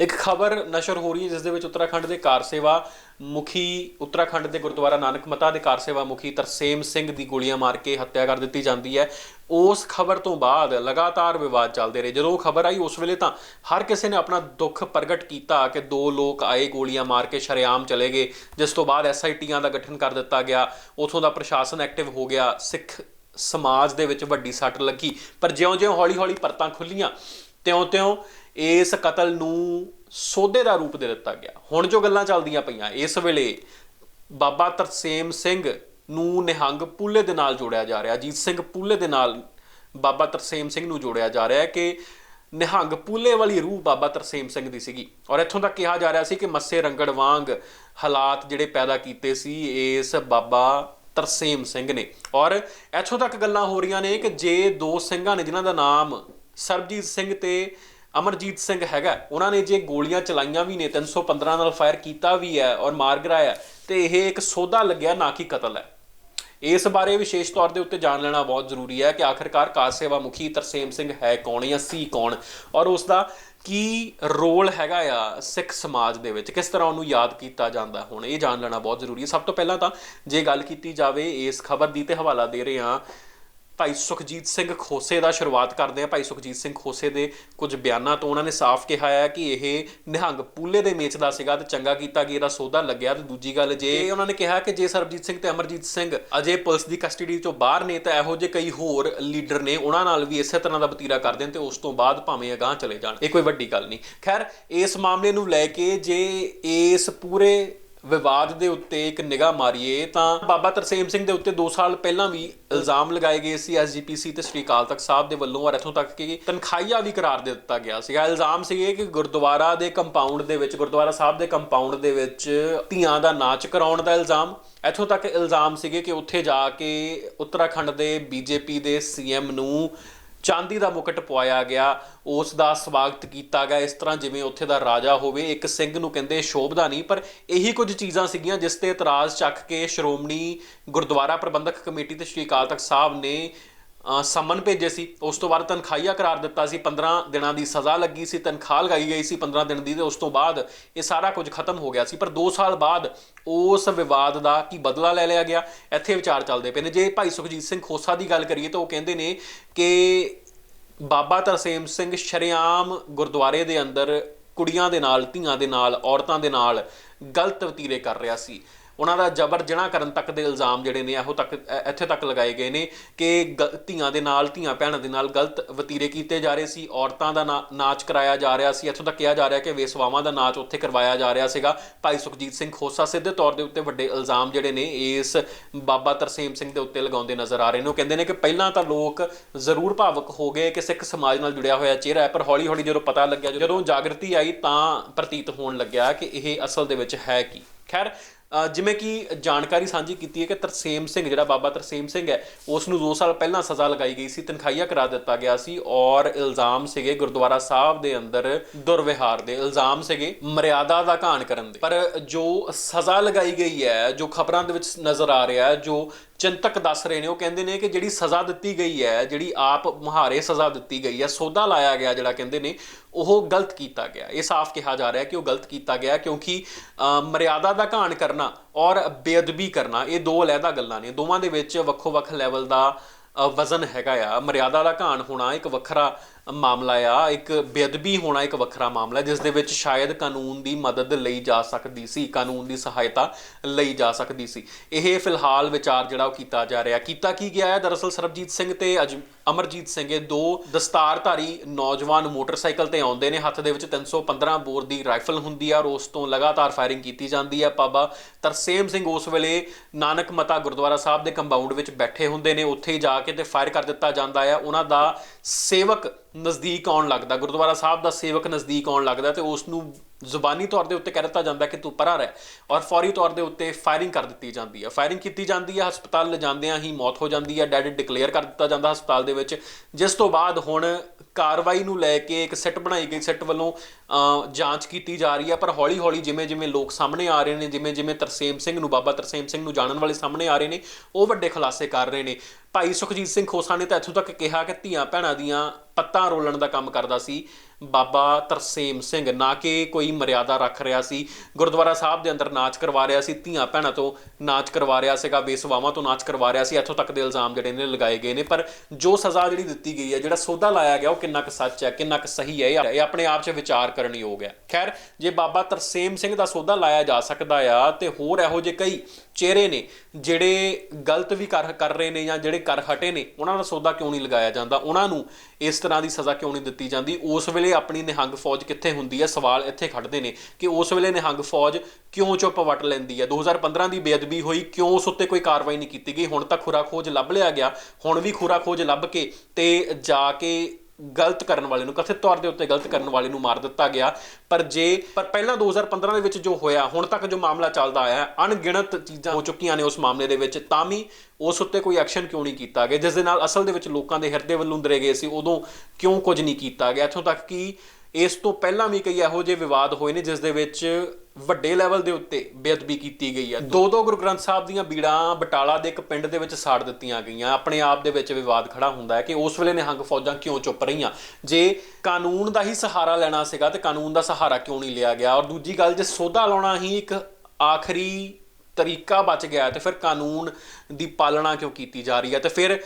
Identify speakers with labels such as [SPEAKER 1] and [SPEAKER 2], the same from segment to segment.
[SPEAKER 1] ਇੱਕ ਖਬਰ ਨਸ਼ਰ ਹੋ ਰਹੀ ਹੈ, ਜਿਸ ਦੇ ਵਿੱਚ ਉੱਤਰਾਖੰਡ ਦੇ ਕਾਰ ਸੇਵਾ ਮੁਖੀ, ਉੱਤਰਾਖੰਡ ਦੇ ਗੁਰਦੁਆਰਾ ਨਾਨਕ ਮਤਾ ਦੇ ਕਾਰ ਸੇਵਾ ਮੁਖੀ ਤਰਸੇਮ ਸਿੰਘ ਦੀ ਗੋਲੀਆਂ ਮਾਰ ਕੇ ਹੱਤਿਆ ਕਰ ਦਿੱਤੀ ਜਾਂਦੀ ਹੈ। ਉਸ ਖਬਰ ਤੋਂ ਬਾਅਦ ਲਗਾਤਾਰ ਵਿਵਾਦ ਚੱਲਦੇ ਰਹੇ। ਜਦੋਂ ਉਹ ਖਬਰ ਆਈ, ਉਸ ਵੇਲੇ ਤਾਂ ਹਰ ਕਿਸੇ ਨੇ ਆਪਣਾ ਦੁੱਖ ਪ੍ਰਗਟ ਕੀਤਾ ਕਿ ਦੋ ਲੋਕ ਆਏ ਗੋਲੀਆਂ ਮਾਰ ਕੇ ਸ਼ਰੇਆਮ ਚਲੇ ਗਏ, ਜਿਸ ਤੋਂ ਬਾਅਦ ਐਸਆਈਟੀਆਂ ਦਾ ਗਠਨ ਕਰ ਦਿੱਤਾ ਗਿਆ। ਉਥੋਂ ਦਾ ਪ੍ਰਸ਼ਾਸਨ ਐਕਟਿਵ ਹੋ ਗਿਆ। ਸਿੱਖ ਸਮਾਜ ਦੇ ਵਿੱਚ ਵੱਡੀ ਸੱਟ ਲੱਗੀ। ਪਰ ਜਿਉਂ-ਜਿਉਂ ਹੌਲੀ-ਹੌਲੀ ਪਰਤਾਂ ਖੁੱਲੀਆਂ, ਤਿਉਂ-ਤਿਉਂ ਇਸ ਕਤਲ ਨੂੰ ਸੋਧੇ ਦਾ ਰੂਪ ਦੇ ਦਿੱਤਾ ਗਿਆ। ਹੁਣ ਜੋ ਗੱਲਾਂ ਚੱਲਦੀਆਂ ਪਈਆਂ, ਇਸ ਵੇਲੇ ਬਾਬਾ ਤਰਸੇਮ ਸਿੰਘ ਨੂੰ ਨਿਹੰਗ ਪੂਲੇ ਦੇ ਨਾਲ ਜੋੜਿਆ ਜਾ ਰਿਹਾ। ਅਜੀਤ ਸਿੰਘ ਪੂਲੇ ਦੇ ਨਾਲ ਬਾਬਾ ਤਰਸੇਮ ਸਿੰਘ ਨੂੰ ਜੋੜਿਆ ਜਾ ਰਿਹਾ ਹੈ ਕਿ ਨਿਹੰਗ ਪੂਲੇ ਵਾਲੀ ਰੂਹ ਬਾਬਾ ਤਰਸੇਮ ਸਿੰਘ ਦੀ ਸੀਗੀ। ਔਰ ਇੱਥੋਂ ਤੱਕ ਕਿਹਾ ਜਾ ਰਿਹਾ ਸੀ ਕਿ ਮੱਸੇ ਰੰਗੜ ਵਾਂਗ ਹਾਲਾਤ ਜਿਹੜੇ ਪੈਦਾ ਕੀਤੇ ਸੀ, ਇਸ ਬਾਬਾ ਤਰਸੇਮ ਸਿੰਘ ਨੇ। ਔਰ ਇੱਥੋਂ ਤੱਕ ਗੱਲਾਂ ਹੋ ਰਹੀਆਂ ਨੇ ਕਿ ਜੇ ਦੋ ਸਿੰਘਾਂ ਨੇ, ਜਿਨ੍ਹਾਂ ਦਾ ਨਾਮ ਸਰਬਜੀਤ ਸਿੰਘ ਤੇ ਅਮਰਜੀਤ ਸਿੰਘ ਹੈਗਾ। ਉਹਨਾਂ ਨੇ ਜੇ ਗੋਲੀਆਂ ਚਲਾਈਆਂ ਵੀ ਨੇ 315 ਨਾਲ ਫਾਇਰ ਕੀਤਾ ਵੀ ਹੈ ਔਰ ਮਾਰ ਗਿਰਾਇਆ ਤੇ ਇਹ ਇੱਕ ਸੌਦਾ ਲੱਗਿਆ ਨਾ ਕਿ ਕਤਲ ਹੈ। ਇਸ ਬਾਰੇ ਵਿਸ਼ੇਸ਼ ਤੌਰ ਦੇ ਉੱਤੇ ਜਾਣ ਲੈਣਾ ਬਹੁਤ ਜ਼ਰੂਰੀ ਹੈ ਕਿ ਆਖਰਕਾਰ ਕਾਰ ਸੇਵਾ ਮੁਖੀ ਤਰਸੇਮ ਸਿੰਘ ਹੈ ਕੌਣ ਜਾਂ ਸੀ ਕੌਣ, ਔਰ ਉਸ ਦਾ ਕੀ ਰੋਲ ਹੈਗਾ ਆ ਸਿੱਖ ਸਮਾਜ ਦੇ ਵਿੱਚ, ਕਿਸ ਤਰ੍ਹਾਂ ਉਹਨੂੰ ਯਾਦ ਕੀਤਾ ਜਾਂਦਾ ਹੁਣ, ਇਹ ਜਾਣ ਲੈਣਾ ਬਹੁਤ ਜ਼ਰੂਰੀ ਹੈ। ਸਭ ਤੋਂ ਪਹਿਲਾਂ ਤਾਂ ਜੇ ਗੱਲ ਕੀਤੀ ਜਾਵੇ ਇਸ ਖਬਰ ਦੀ, ਤੇ ਹਵਾਲਾ ਦੇ ਰਹੇ ਹਾਂ ਭਾਈ ਸੁਖਜੀਤ ਸਿੰਘ ਖੋਸੇ ਦਾ ਸ਼ੁਰੂਆਤ ਕਰਦੇ ਆ। ਭਾਈ ਸੁਖਜੀਤ ਸਿੰਘ ਖੋਸੇ ਦੇ ਕੁਝ ਬਿਆਨਾਂ ਤੋਂ ਉਹਨਾਂ ਨੇ ਸਾਫ਼ ਕਿਹਾ ਹੈ ਕਿ ਇਹ ਨਿਹੰਗ ਪੂਲੇ ਦੇ ਮੇਚ ਦਾ ਸੀਗਾ ਤੇ ਚੰਗਾ ਕੀਤਾ ਕਿ ਇਹਦਾ ਸੌਦਾ ਲੱਗਿਆ। ਤੇ ਦੂਜੀ ਗੱਲ ਜੇ ਉਹਨਾਂ ਨੇ ਕਿਹਾ ਕਿ ਜੇ ਸਰਬਜੀਤ ਸਿੰਘ ਤੇ ਅਮਰਜੀਤ ਸਿੰਘ ਅਜੇ ਪੁਲਿਸ ਦੀ ਕਸਟਡੀ ਚੋਂ ਬਾਹਰ ਨੇ ਤਾਂ ਇਹੋ ਜਿਹੇ ਕਈ ਹੋਰ ਲੀਡਰ ਨੇ ਉਹਨਾਂ ਨਾਲ ਵੀ ਇਸੇ ਤਰ੍ਹਾਂ ਦਾ ਬਤੀਰਾ ਕਰਦੇ ਨੇ ਤੇ ਉਸ ਤੋਂ ਬਾਅਦ ਭਾਵੇਂ ਅਗਾਹ ਚਲੇ ਜਾਣ। ਇਹ ਕੋਈ ਵੱਡੀ ਗੱਲ ਨਹੀਂ। ਖੈਰ, ਇਸ ਮਾਮਲੇ ਨੂੰ ਲੈ ਕੇ ਜੇ ਇਸ ਪੂਰੇ ਵਿਵਾਦ ਦੇ ਉੱਤੇ ਇੱਕ ਨਿਗਾਹ ਮਾਰੀਏ ਤਾਂ ਬਾਬਾ ਤਰਸੇਮ ਸਿੰਘ ਦੇ ਉੱਤੇ 2 ਸਾਲ ਪਹਿਲਾਂ ਵੀ ਇਲਜ਼ਾਮ ਲਗਾਏ ਗਏ ਸੀ ਐਸਜੀਪੀਸੀ ਤੇ ਸ੍ਰੀ ਅਕਾਲ ਤਖਤ ਸਾਹਿਬ ਦੇ ਵੱਲੋਂ ਔਰ ਇੱਥੋਂ ਤੱਕ ਕਿ ਤਨਖਾਹੀਆ ਵੀ ਕਰਾਰ ਦੇ ਦਿੱਤਾ ਗਿਆ ਸੀਗਾ। ਇਲਜ਼ਾਮ ਸੀਗੇ ਕਿ ਗੁਰਦੁਆਰਾ ਦੇ ਕੰਪਾਊਂਡ ਦੇ ਵਿੱਚ, ਗੁਰਦੁਆਰਾ ਸਾਹਿਬ ਦੇ ਕੰਪਾਊਂਡ ਦੇ ਵਿੱਚ ਧੀਆਂ ਦਾ ਨਾਚ ਕਰਾਉਣ ਦਾ ਇਲਜ਼ਾਮ। ਇੱਥੋਂ ਤੱਕ ਇਲਜ਼ਾਮ ਸੀਗੇ ਕਿ ਉੱਥੇ ਜਾ ਕੇ ਉੱਤਰਾਖੰਡ ਦੇ ਬੀਜੇਪੀ ਦੇ ਸੀਐਮ ਨੂੰ ਚਾਂਦੀ ਦਾ ਮੁਕਟ ਪਵਾਇਆ ਗਿਆ। ਉਸ ਦਾ ਸਵਾਗਤ ਕੀਤਾ ਗਿਆ। ਇਸ ਤਰ੍ਹਾਂ ਜਿਵੇਂ ਉੱਥੇ ਦਾ ਰਾਜਾ ਹੋਵੇ, ਇੱਕ ਸਿੰਘ ਨੂੰ ਕਹਿੰਦੇ ਸ਼ੋਭਦਾ ਨਹੀਂ, ਪਰ ਇਹੀ ਕੁਝ ਚੀਜ਼ਾਂ ਸੀਗੀਆਂ ਜਿਸ ਤੇ ਇਤਰਾਜ਼ ਚੱਕ ਕੇ ਸ਼੍ਰੋਮਣੀ ਗੁਰਦੁਆਰਾ ਪ੍ਰਬੰਧਕ ਕਮੇਟੀ ਤੇ ਸ਼੍ਰੀ ਅਕਾਲ ਤਖਤ ਸਾਹਿਬ ਨੇ ਸਮਨ ਭੇਜੇ ਸੀ। ਉਸ ਤੋਂ ਬਾਅਦ ਤਨਖਾਹੀਆ ਕਰਾਰ ਦਿੱਤਾ ਸੀ। 15 ਦਿਨਾਂ ਦੀ ਸਜ਼ਾ ਲੱਗੀ ਸੀ। ਤਨਖਾਹ ਲਗਾਈ ਗਈ ਸੀ 15 ਦਿਨ ਦੀ ਤੇ ਉਸ ਤੋਂ ਬਾਅਦ ਇਹ ਸਾਰਾ ਕੁਝ ਖਤਮ ਹੋ ਗਿਆ ਸੀ। ਪਰ 2 ਸਾਲ ਬਾਅਦ ਉਸ ਵਿਵਾਦ ਦਾ ਕੀ ਬਦਲਾ ਲੈ ਲਿਆ ਗਿਆ, ਇੱਥੇ ਵਿਚਾਰ ਚੱਲਦੇ ਪਏ ਨੇ। ਜੇ ਭਾਈ ਸੁਖਜੀਤ ਸਿੰਘ ਖੋਸਾ ਦੀ ਗੱਲ ਕਰੀਏ ਤਾਂ ਉਹ ਕਹਿੰਦੇ ਨੇ ਕਿ ਬਾਬਾ ਤਰਸੇਮ ਸਿੰਘ ਸ਼ਰੇਆਮ ਗੁਰਦੁਆਰੇ ਦੇ ਅੰਦਰ ਕੁੜੀਆਂ ਦੇ ਨਾਲ, ਧੀਆਂ ਦੇ ਨਾਲ, ਔਰਤਾਂ ਦੇ ਨਾਲ ਗਲਤ ਵਤੀਰੇ ਕਰ ਰਿਹਾ ਸੀ। ਉਹਨਾਂ ਦਾ ਜਬਰ ਜਣਾ ਕਰਨ ਤੱਕ ਦੇ ਇਲਜ਼ਾਮ ਜਿਹੜੇ ਨੇ ਇਹੋ ਤੱਕ ਇੱਥੇ ਤੱਕ ਲਗਾਏ ਗਏ ਨੇ ਕਿ ਗ- ਧੀਆਂ ਦੇ ਨਾਲ, ਧੀਆਂ ਭੈਣਾਂ ਦੇ ਨਾਲ ਗਲਤ ਵਤੀਰੇ ਕੀਤੇ ਜਾ ਰਹੇ ਸੀ, ਔਰਤਾਂ ਦਾ ਨਾ- ਨਾਚ ਕਰਾਇਆ ਜਾ ਰਿਹਾ ਸੀ। ਇੱਥੋਂ ਤੱਕ ਕਿਹਾ ਜਾ ਰਿਹਾ ਕਿ ਵੇਸਵਾਵਾਂ ਦਾ ਨਾਚ ਉੱਥੇ ਕਰਵਾਇਆ ਜਾ ਰਿਹਾ ਸੀਗਾ। ਭਾਈ ਸੁਖਜੀਤ ਸਿੰਘ ਖੋਸਾ ਸਿੱਧੇ ਤੌਰ ਦੇ ਉੱਤੇ ਵੱਡੇ ਇਲਜ਼ਾਮ ਜਿਹੜੇ ਨੇ ਇਸ ਬਾਬਾ ਤਰਸੇਮ ਸਿੰਘ ਦੇ ਉੱਤੇ ਲਗਾਉਂਦੇ ਨਜ਼ਰ ਆ ਰਹੇ ਨੇ। ਉਹ ਕਹਿੰਦੇ ਨੇ ਕਿ ਪਹਿਲਾਂ ਤਾਂ ਲੋਕ ਜ਼ਰੂਰ ਭਾਵਕ ਹੋ ਗਏ ਕਿ ਸਿੱਖ ਸਮਾਜ ਨਾਲ ਜੁੜਿਆ ਹੋਇਆ ਚਿਹਰਾ ਹੈ, ਪਰ ਹੌਲੀ ਹੌਲੀ ਜਦੋਂ ਪਤਾ ਲੱਗਿਆ, ਜਦੋਂ ਜਾਗਰਤੀ ਆਈ ਤਾਂ ਪ੍ਰਤੀਤ ਹੋਣ ਲੱਗਿਆ ਕਿ ਇਹ ਅਸਲ ਦੇ ਵਿੱਚ ਹੈ ਕੀ। ਖੈਰ ਜਿਵੇਂ ਕਿ ਜਾਣਕਾਰੀ ਸਾਂਝੀ ਕੀਤੀ ਹੈ ਕਿ ਤਰਸੇਮ ਸਿੰਘ, ਜਿਹੜਾ ਬਾਬਾ ਤਰਸੇਮ ਸਿੰਘ ਹੈ ਉਸ ਨੂੰ 2 ਸਾਲ ਪਹਿਲਾਂ ਸਜ਼ਾ ਲਗਾਈ ਗਈ ਸੀ, ਤਨਖਾਹੀਆ ਕਰਾ ਦਿੱਤਾ ਗਿਆ ਸੀ ਔਰ ਇਲਜ਼ਾਮ ਸੀਗੇ ਗੁਰਦੁਆਰਾ ਸਾਹਿਬ ਦੇ ਅੰਦਰ ਦੁਰਵਿਹਾਰ ਦੇ, ਇਲਜ਼ਾਮ ਸੀਗੇ ਮਰਿਆਦਾ ਦਾ ਘਾਣ ਕਰਨ ਦੇ। ਪਰ ਜੋ ਸਜ਼ਾ ਲਗਾਈ ਗਈ ਹੈ, ਜੋ ਖਬਰਾਂ ਦੇ ਵਿੱਚ ਨਜ਼ਰ ਆ ਰਿਹਾ ਹੈ, ਜੋ ਚਿੰਤਕ ਦੱਸ ਰਹੇ ਨੇ, ਉਹ ਕਹਿੰਦੇ ਨੇ ਕਿ ਜਿਹੜੀ ਸਜ਼ਾ ਦਿੱਤੀ ਗਈ ਹੈ, ਜਿਹੜੀ ਆਪ ਮੁਹਾਰੇ ਸਜ਼ਾ ਦਿੱਤੀ ਗਈ ਹੈ ਸੌਦਾ ਲਾਇਆ ਗਿਆ ਜਿਹੜਾ ਕਹਿੰਦੇ ਨੇ, ਉਹ ਗਲਤ ਕੀਤਾ ਗਿਆ। ਇਹ ਸਾਫ਼ ਕਿਹਾ ਜਾ ਰਿਹਾ ਕਿ ਉਹ ਗਲਤ ਕੀਤਾ ਗਿਆ ਕਿਉਂਕਿ ਮਰਿਆਦਾ ਦਾ ਘਾਣ ਕਰਨਾ ਔਰ ਬੇਅਦਬੀ ਕਰਨਾ, ਇਹ ਦੋ ਅਲੱਗਾ ਗੱਲਾਂ ਨੇ। ਦੋਵਾਂ ਦੇ ਵਿੱਚ ਵੱਖੋ ਵੱਖ ਲੈਵਲ ਦਾ ਵਜ਼ਨ ਹੈਗਾ ਆ। ਮਰਿਆਦਾ ਦਾ ਘਾਣ ਹੋਣਾ ਇੱਕ ਵੱਖਰਾ ਮਾਮਲਾ ਆ, ਇੱਕ ਬੇਅਦਬੀ ਹੋਣਾ ਇੱਕ ਵੱਖਰਾ ਮਾਮਲਾ, ਜਿਸ ਦੇ ਵਿੱਚ ਸ਼ਾਇਦ ਕਾਨੂੰਨ ਦੀ ਮਦਦ ਲਈ ਜਾ ਸਕਦੀ ਸੀ, ਕਾਨੂੰਨ ਦੀ ਸਹਾਇਤਾ ਲਈ ਜਾ ਸਕਦੀ ਸੀ। ਇਹ ਫਿਲਹਾਲ ਵਿਚਾਰ ਜਿਹੜਾ ਉਹ ਕੀਤਾ ਜਾ ਰਿਹਾ। ਕੀਤਾ ਕੀ ਗਿਆ ਹੈ ਦਰਅਸਲ ਸਰਬਜੀਤ ਸਿੰਘ ਤੇ ਅਜ ਅਮਰਜੀਤ ਸਿੰਘ ਇਹ ਦੋ ਦਸਤਾਰਧਾਰੀ ਨੌਜਵਾਨ ਮੋਟਰਸਾਈਕਲ ਤੇ ਆਉਂਦੇ ਨੇ। ਹੱਥ ਦੇ ਵਿੱਚ 315 ਬੋਰ ਦੀ ਰਾਈਫਲ ਹੁੰਦੀ ਆ ਔਰ ਉਸ ਤੋਂ ਲਗਾਤਾਰ ਫਾਇਰਿੰਗ ਕੀਤੀ ਜਾਂਦੀ ਹੈ ਬਾਬਾ ਤਰਸੇਮ ਸਿੰਘ ਉਸ ਵੇਲੇ ਨਾਨਕ ਮਤਾ ਗੁਰਦੁਆਰਾ ਸਾਹਿਬ ਦੇ ਕੰਪਾਊਂਡ ਵਿੱਚ ਬੈਠੇ ਹੁੰਦੇ ਨੇ। ਉੱਥੇ ਹੀ ਜਾ ਕੇ ਤੇ ਫਾਇਰ ਕਰ ਦਿੱਤਾ ਜਾਂਦਾ ਆ। ਉਹਨਾਂ ਦਾ ਸੇਵਕ ਨਜ਼ਦੀਕ ਆਉਣ ਲੱਗਦਾ। ਗੁਰਦੁਆਰਾ ਸਾਹਿਬ ਦਾ ਸੇਵਕ ਨਜ਼ਦੀਕ ਆਉਣ ਲੱਗਦਾ ਤੇ ਉਸ ਨੂੰ ਜ਼ੁਬਾਨੀ ਤੌਰ ਦੇ ਉੱਤੇ ਕਹਿ ਦਿੱਤਾ ਜਾਂਦਾ ਕਿ ਤੂੰ ਪਰਾਂ ਰਹਿ ਔਰ ਫੌਰੀ ਤੌਰ ਦੇ ਉੱਤੇ ਫਾਇਰਿੰਗ ਕਰ ਦਿੱਤੀ ਜਾਂਦੀ ਹੈ ਫਾਇਰਿੰਗ ਕੀਤੀ ਜਾਂਦੀ ਹੈ ਹਸਪਤਾਲ ਲਿਜਾਂਦਿਆਂ ਹੀ ਮੌਤ ਹੋ ਜਾਂਦੀ ਹੈ ਡੈਡ ਡਿਕਲੇਅਰ ਕਰ ਦਿੱਤਾ ਜਾਂਦਾ ਹਸਪਤਾਲ ਦੇ ਵਿੱਚ। ਜਿਸ ਤੋਂ ਬਾਅਦ ਹੁਣ ਕਾਰਵਾਈ ਨੂੰ ਲੈ ਕੇ ਇੱਕ ਸੈੱਟ ਬਣਾਈ ਗਈ ਸੈੱਟ ਵੱਲੋਂ ਜਾਂਚ ਕੀਤੀ ਜਾ ਰਹੀ ਹੈ ਪਰ ਹੌਲੀ ਹੌਲੀ ਜਿਵੇਂ ਜਿਵੇਂ ਲੋਕ ਸਾਹਮਣੇ ਆ ਰਹੇ ਨੇ ਜਿਵੇਂ ਜਿਵੇਂ ਤਰਸੇਮ ਸਿੰਘ ਨੂੰ, ਬਾਬਾ ਤਰਸੇਮ ਸਿੰਘ ਨੂੰ ਜਾਣਨ ਵਾਲੇ ਸਾਹਮਣੇ ਆ ਰਹੇ ਨੇ, ਉਹ ਵੱਡੇ ਖੁਲਾਸੇ ਕਰ ਰਹੇ ਨੇ। ਭਾਈ ਸੁਖਜੀਤ ਸਿੰਘ ਖੋਸਾ ਨੇ ਤਾਂ ਇੱਥੋਂ ਤੱਕ ਕਿਹਾ ਕਿ ਧੀਆਂ ਭੈਣਾਂ ਦੀਆਂ ਪੱਤਾਂ ਰੋਲਣ ਦਾ ਕੰਮ ਕਰਦਾ ਸੀ। ਬਾਬਾ ਤਰਸੇਮ ਸਿੰਘ, ਨਾ ਕਿ ਕੋਈ ਮਰਿਆਦਾ ਰੱਖ ਰਿਹਾ ਸੀ। ਗੁਰਦੁਆਰਾ ਸਾਹਿਬ ਦੇ ਅੰਦਰ ਨਾਚ ਕਰਵਾ ਰਿਹਾ ਸੀ, ਧੀਆਂ ਭੈਣਾਂ ਤੋਂ ਨਾਚ ਕਰਵਾ ਰਿਹਾ ਸੀਗਾ, ਬੇਸਵਾਵਾਂ ਤੋਂ ਨਾਚ ਕਰਵਾ ਰਿਹਾ ਸੀ, ਇੱਥੋਂ ਤੱਕ ਦੇ ਇਲਜ਼ਾਮ ਜਿਹੜੇ ਨੇ ਲਗਾਏ ਗਏ ਨੇ। ਪਰ ਜੋ ਸਜ਼ਾ ਜਿਹੜੀ ਦਿੱਤੀ ਗਈ ਹੈ, ਜਿਹੜਾ ਸੌਦਾ ਲਾਇਆ ਗਿਆ, ਉਹ ਕਿੰਨਾ ਕੁ ਸੱਚ ਹੈ, ਕਿੰਨਾ ਕੁ ਸਹੀ ਹੈ, ਇਹ ਇਹ ਆਪਣੇ ਆਪ 'ਚ ਵਿਚਾਰ ਕਰਨ ਯੋਗ ਹੈ। ਖੈਰ, ਜੇ ਬਾਬਾ ਤਰਸੇਮ ਸਿੰਘ ਦਾ ਸੌਦਾ ਲਾਇਆ ਜਾ ਸਕਦਾ ਆ, ਤੇ ਹੋਰ ਇਹੋ ਜਿਹੇ ਕਈ ਚਿਹਰੇ ਨੇ, ਜਿਹੜੇ ਗਲਤ ਵੀ ਕਰ ਕਰ ਰਹੇ ਨੇ ਜਾਂ ਜਿਹੜੇ ਕਰ ਹਟੇ ਨੇ, ਉਹਨਾਂ ਦਾ ਸੌਦਾ ਕਿਉਂ ਨਹੀਂ ਲਗਾਇਆ ਜਾਂਦਾ? ਉਹਨਾਂ ਨੂੰ ਇਸ ਤਰ੍ਹਾਂ ਦੀ ਸਜ਼ਾ ਕਿਉਂ ਨਹੀਂ ਦਿੱਤੀ ਜਾਂਦੀ? ਉਸ ਵੇਲੇ ਆਪਣੀ ਨਿਹੰਗ ਫੌਜ ਕਿੱਥੇ ਹੁੰਦੀ ਹੈ? ਸਵਾਲ ਇੱਥੇ ਖੜਦੇ ਨੇ ਕਿ ਉਸ ਵੇਲੇ ਨਿਹੰਗ ਫੌਜ ਕਿਉਂ ਚੁੱਪ ਵਟ ਲੈਂਦੀ ਹੈ? 2015 ਦੀ ਬੇਅਦਬੀ ਹੋਈ, ਕਿਉਂ ਉਸ ਉੱਤੇ ਕੋਈ ਕਾਰਵਾਈ ਨਹੀਂ ਕੀਤੀ ਗਈ? ਹੁਣ ਤਾਂ ਖੁਰਾ ਖੋਜ ਲੱਭ ਲਿਆ ਗਿਆ, ਹੁਣ ਵੀ ਖੁਰਾ ਖੋਜ ਲੱਭ ਕੇ ਤੇ ਜਾ ਕੇ ਗਲਤ ਕਰਨ ਵਾਲੇ ਨੂੰ, ਕਥਿਤ ਤੌਰ ਦੇ ਉੱਤੇ ਗਲਤ ਕਰਨ ਵਾਲੇ ਨੂੰ ਮਾਰ ਦਿੱਤਾ ਗਿਆ। ਪਰ ਜੇ, ਪਰ ਪਹਿਲਾਂ 2015 ਦੇ ਵਿੱਚ ਜੋ ਹੋਇਆ, ਹੁਣ ਤੱਕ ਜੋ ਮਾਮਲਾ ਚੱਲਦਾ ਆਇਆ, ਅਣਗਿਣਤ ਚੀਜ਼ਾਂ ਹੋ ਚੁੱਕੀਆਂ ਨੇ ਉਸ ਮਾਮਲੇ ਦੇ ਵਿੱਚ, ਤਾਂ ਵੀ ਉਸ ਉੱਤੇ ਕੋਈ ਐਕਸ਼ਨ ਕਿਉਂ ਨਹੀਂ ਕੀਤਾ ਗਿਆ? ਜਿਸ ਦੇ ਨਾਲ ਅਸਲ ਦੇ ਵਿੱਚ ਲੋਕਾਂ ਦੇ ਹਿਰਦੇ ਵੱਲੋਂ ਦਰੇ ਗਏ ਸੀ, ਉਦੋਂ ਕਿਉਂ ਕੁਝ ਨਹੀਂ ਕੀਤਾ ਗਿਆ? ਇੱਥੋਂ ਤੱਕ ਕਿ ਇਸ ਤੋਂ ਪਹਿਲਾਂ ਵੀ ਕਈ ਇਹੋ ਜਿਹੇ ਵਿਵਾਦ ਹੋਏ ਨੇ, ਜਿਸ ਦੇ ਵਿੱਚ ਵੱਡੇ ਲੈਵਲ ਦੇ ਉੱਤੇ ਬੇਅਦਬੀ ਕੀਤੀ ਗਈ ਹੈ ਦੋ ਦੋ ਗੁਰੂ ਗ੍ਰੰਥ ਸਾਹਿਬ ਦੀਆਂ ਬੀੜਾਂ ਬਟਾਲਾ ਦੇ ਇੱਕ ਪਿੰਡ ਦੇ ਵਿੱਚ ਸਾੜ ਦਿੱਤੀਆਂ ਗਈਆਂ। ਆਪਣੇ ਆਪ ਦੇ ਵਿੱਚ ਵਿਵਾਦ ਖੜਾ ਹੁੰਦਾ ਹੈ ਕਿ ਉਸ ਵੇਲੇ ਨਿਹੰਗ ਫੌਜਾਂ ਕਿਉਂ ਚੁੱਪ ਰਹੀਆਂ? ਜੇ ਕਾਨੂੰਨ ਦਾ ਹੀ ਸਹਾਰਾ ਲੈਣਾ ਸੀਗਾ ਤੇ ਕਾਨੂੰਨ ਦਾ ਸਹਾਰਾ ਕਿਉਂ ਨਹੀਂ ਲਿਆ ਗਿਆ? ਔਰ ਦੂਜੀ ਗੱਲ, ਜੇ ਸੋਧਾ ਲਾਉਣਾ ਹੀ ਇੱਕ ਆਖਰੀ ਤਰੀਕਾ ਬਚ ਗਿਆ ਹੈ ਤੇ ਫਿਰ ਕਾਨੂੰਨ ਦੀ ਪਾਲਣਾ ਕਿਉਂ ਕੀਤੀ ਜਾ ਰਹੀ ਹੈ? ਤੇ ਫਿਰ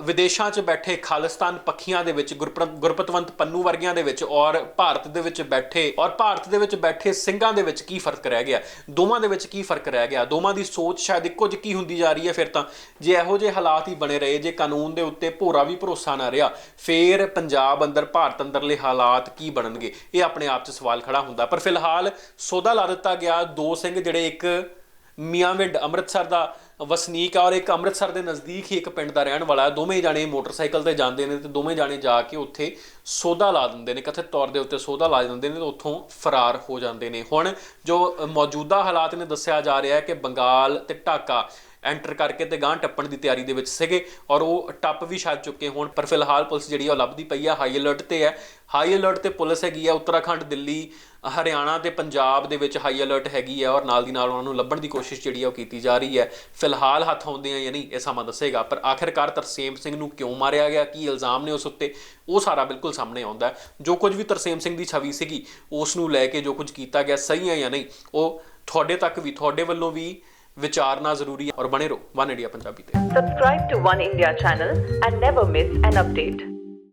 [SPEAKER 1] ਵਿਦੇਸ਼ਾਂ 'ਚ ਬੈਠੇ ਖਾਲਿਸਤਾਨ ਪੱਖੀਆਂ ਦੇ ਵਿੱਚ, ਗੁਰਪ੍ਰ- ਗੁਰਪਤਵੰਤ ਪੰਨੂ ਵਰਗਿਆਂ ਦੇ ਵਿੱਚ ਔਰ ਭਾਰਤ ਦੇ ਵਿੱਚ ਬੈਠੇ, ਔਰ ਭਾਰਤ ਦੇ ਵਿੱਚ ਬੈਠੇ ਸਿੰਘਾਂ ਦੇ ਵਿੱਚ ਕੀ ਫ਼ਰਕ ਰਹਿ ਗਿਆ? ਦੋਵਾਂ ਦੇ ਵਿੱਚ ਕੀ ਫ਼ਰਕ ਰਹਿ ਗਿਆ? ਦੋਵਾਂ ਦੀ ਸੋਚ ਸ਼ਾਇਦ ਇੱਕੋ ਜਿਹੀ ਹੁੰਦੀ ਜਾ ਰਹੀ ਹੈ ਫਿਰ ਤਾਂ? ਜੇ ਇਹੋ ਜਿਹੇ ਹਾਲਾਤ ਹੀ ਬਣੇ ਰਹੇ, ਜੇ ਕਾਨੂੰਨ ਦੇ ਉੱਤੇ ਭੋਰਾ ਵੀ ਭਰੋਸਾ ਨਾ ਰਿਹਾ, ਫਿਰ ਪੰਜਾਬ ਅੰਦਰ, ਭਾਰਤ ਅੰਦਰਲੇ ਹਾਲਾਤ ਕੀ ਬਣਨਗੇ? ਇਹ ਆਪਣੇ ਆਪ 'ਚ ਸਵਾਲ ਖੜਾ ਹੁੰਦਾ। ਪਰ ਫਿਲਹਾਲ ਸੌਦਾ ਲਾ ਦਿੱਤਾ ਗਿਆ ਦੋ ਸਿੰਘ, ਜਿਹੜੇ ਇੱਕ ਮੀਆਂਵਿੰਡ ਅੰਮ੍ਰਿਤਸਰ ਦਾ ਵਸਨੀਕ ਆ ਔਰ ਇੱਕ ਅੰਮ੍ਰਿਤਸਰ ਦੇ ਨਜ਼ਦੀਕ ਹੀ ਇੱਕ ਪਿੰਡ ਦਾ ਰਹਿਣ ਵਾਲਾ ਹੈ। ਦੋਵੇਂ ਜਾਣੇ ਮੋਟਰਸਾਈਕਲ ਤੇ ਜਾਂਦੇ ਨੇ ਤੇ ਦੋਵੇਂ ਜਾਣੇ ਜਾ ਕੇ ਉੱਥੇ ਸੌਦਾ ਲਾ ਦਿੰਦੇ ਨੇ, ਕਥਿਤ ਤੌਰ ਦੇ ਉੱਤੇ ਸੌਦਾ ਲਾ ਦਿੰਦੇ ਨੇ ਤੇ ਉੱਥੋਂ ਫਰਾਰ ਹੋ ਜਾਂਦੇ ਨੇ ਹੁਣ ਜੋ ਮੌਜੂਦਾ ਹਾਲਾਤ ਨੇ ਦੱਸਿਆ ਜਾ ਰਿਹਾ ਹੈ ਕਿ ਬੰਗਾਲ ਤੇ ਢਾਕਾ ਐਂਟਰ ਕਰਕੇ ਤੇ ਗਾਂ ਟੱਪਣ ਦੀ ਤਿਆਰੀ ਦੇ ਵਿੱਚ ਸੀਗੇ ਔਰ ਉਹ ਟੱਪ ਵੀ ਛੱਡ ਚੁੱਕੇ ਹੋਣ, ਪਰ ਫਿਲਹਾਲ ਪੁਲਿਸ ਜਿਹੜੀ ਆ ਉਹ ਲੱਭਦੀ ਪਈ ਆ ਹਾਈ ਅਲਰਟ ਤੇ ਹੈ। ਹਾਈ ਅਲਰਟ ਤੇ ਪੁਲਿਸ ਹੈਗੀ ਆ ਉੱਤਰਾਖੰਡ, ਦਿੱਲੀ, ਹਰਿਆਣਾ ਤੇ ਪੰਜਾਬ ਦੇ ਵਿੱਚ ਹਾਈ ਅਲਰਟ ਹੈਗੀ ਆ ਔਰ ਨਾਲ ਦੀ ਨਾਲ ਉਹਨਾਂ ਨੂੰ ਲੱਭਣ ਦੀ ਕੋਸ਼ਿਸ਼ ਜਿਹੜੀ ਆ ਉਹ ਕੀਤੀ ਜਾ ਰਹੀ ਹੈ। ਫਿਲਹਾਲ ਹੱਥ ਆਉਂਦੇ ਆ ਜਾਂ ਨਹੀਂ ਇਹ ਸਮਾਂ ਦੱਸੇਗਾ, ਪਰ ਆਖਿਰਕਾਰ ਤਰਸੇਮ ਸਿੰਘ ਨੂੰ ਕਿਉਂ ਮਾਰਿਆ ਗਿਆ, ਕੀ ਇਲਜ਼ਾਮ ਨੇ ਉਸ ਉੱਤੇ? ਉਹ ਸਾਰਾ ਬਿਲਕੁਲ ਸਾਹਮਣੇ ਆਉਂਦਾ ਜੋ ਕੁਝ ਵੀ ਤਰਸੇਮ ਸਿੰਘ ਦੀ ਛਵੀ ਸੀਗੀ, ਉਸ ਨੂੰ ਲੈ ਕੇ ਜੋ ਕੁਝ ਕੀਤਾ ਗਿਆ, ਸਹੀ ਹੈ ਜਾਂ ਨਹੀਂ, ਉਹ ਤੁਹਾਡੇ ਤੱਕ ਵੀ, ਤੁਹਾਡੇ ਵੱਲੋਂ ਵੀ ਵਿਚਾਰਨਾ ਜ਼ਰੂਰੀ ਹੈ ਔਰ ਬਣੇ ਰਹੋ ਵਨ ਇੰਡੀਆ ਪੰਜਾਬੀ ਤੇ
[SPEAKER 2] subscribe to one India channel and never miss an update